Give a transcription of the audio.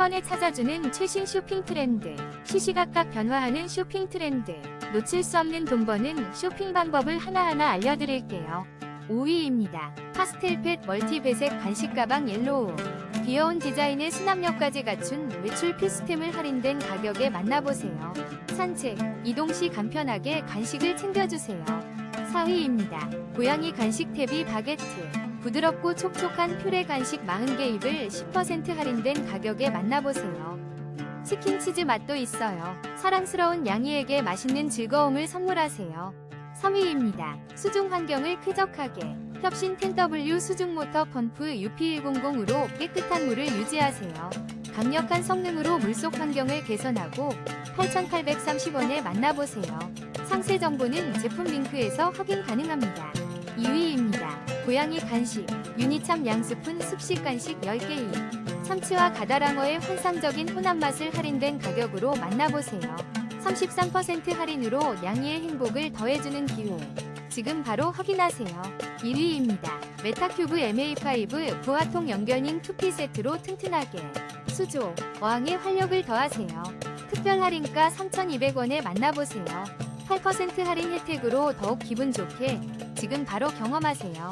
번에 찾아주는 최신 쇼핑 트렌드. 시시각각 변화하는 쇼핑 트렌드. 놓칠 수 없는 돈 버는 쇼핑 방법을 하나하나 알려드릴게요. 5위입니다. 파스텔펫 멀티배색 간식 가방 옐로우. 귀여운 디자인의 수납력까지 갖춘 외출 필수템을 할인된 가격에 만나보세요. 산책, 이동 시 간편하게 간식을 챙겨주세요. 4위입니다. 고양이 간식 탭이 바게트. 부드럽고 촉촉한 퓨레 간식 40개 입을 10% 할인된 가격에 만나보세요. 치킨 치즈 맛도 있어요. 사랑스러운 양이에게 맛있는 즐거움을 선물하세요. 3위입니다. 수중 환경을 쾌적하게. 협신 10W 수중 모터 펌프 UP100으로 깨끗한 물을 유지하세요. 강력한 성능으로 물속 환경을 개선하고 8,830원에 만나보세요. 상세 정보는 제품 링크에서 확인 가능합니다. 2위입니다. 고양이 간식 유니참 양스푼 습식 간식 10개입 참치와 가다랑어의 환상적인 혼합 맛을 할인된 가격으로 만나보세요. 33% 할인으로 양이의 행복을 더해주는 기회. 지금 바로 확인하세요. 1위입니다. 메타큐브 MA5 부하통 연결링 2피 세트로 튼튼하게 수조, 어항의 활력을 더하세요. 특별 할인가 3,200원에 만나보세요. 8% 할인 혜택으로 더욱 기분 좋게 지금 바로 경험하세요.